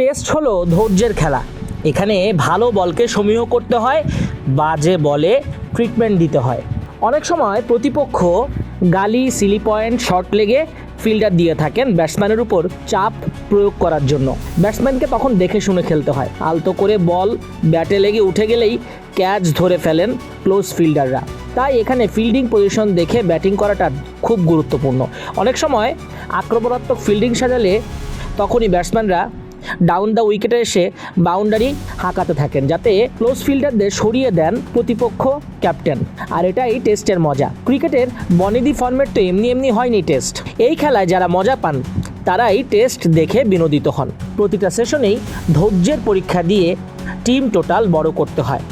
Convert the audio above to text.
Test হলো ধৈর্যের খেলা। এখানে ভালো বলকে সমীহ করতে হয়, বাজে বলে ট্রিটমেন্ট দিতে হয়। অনেক সময় প্রতিপক্ষ গালি সিলি পয়েন্ট শর্ট লেগে ফিল্ডার দিয়ে থাকেন ব্যাটসম্যানের উপর চাপ প্রয়োগ করার জন্য। ব্যাটসম্যানকে তখন দেখে শুনে খেলতে হয়। আলতো করে বল, ব্যাটে লেগে উঠে গেলেই ক্যাচ ধরে ফেলেন ক্লোজ ফিল্ডাররা তাই এখানে ফিল্ডিং পজিশন দেখে ব্যাটিং করাটা খুব গুরুত্বপূর্ণ। অনেক সময় আক্রমণাত্মক ফিল্ডিং সাজালে তখনই ব্যাটসম্যানরা ডাউন দ্য উইকেটে এসে বাউন্ডারি হাঁকাতে থাকেন যাতে ক্লোজ ফিল্ডারদের সরিয়ে দেন প্রতিপক্ষ ক্যাপ্টেন। আর এটাই টেস্টের মজা। ক্রিকেটের বনেদি ফর্মেট তো এমনি এমনি হয়নি টেস্ট। এই খেলায় যারা মজা পান, তারাই টেস্ট দেখে বিনোদিত হন। প্রতিটা সেশনেই ধৈর্যের পরীক্ষা দিয়ে টিম টোটাল বড় করতে হয়।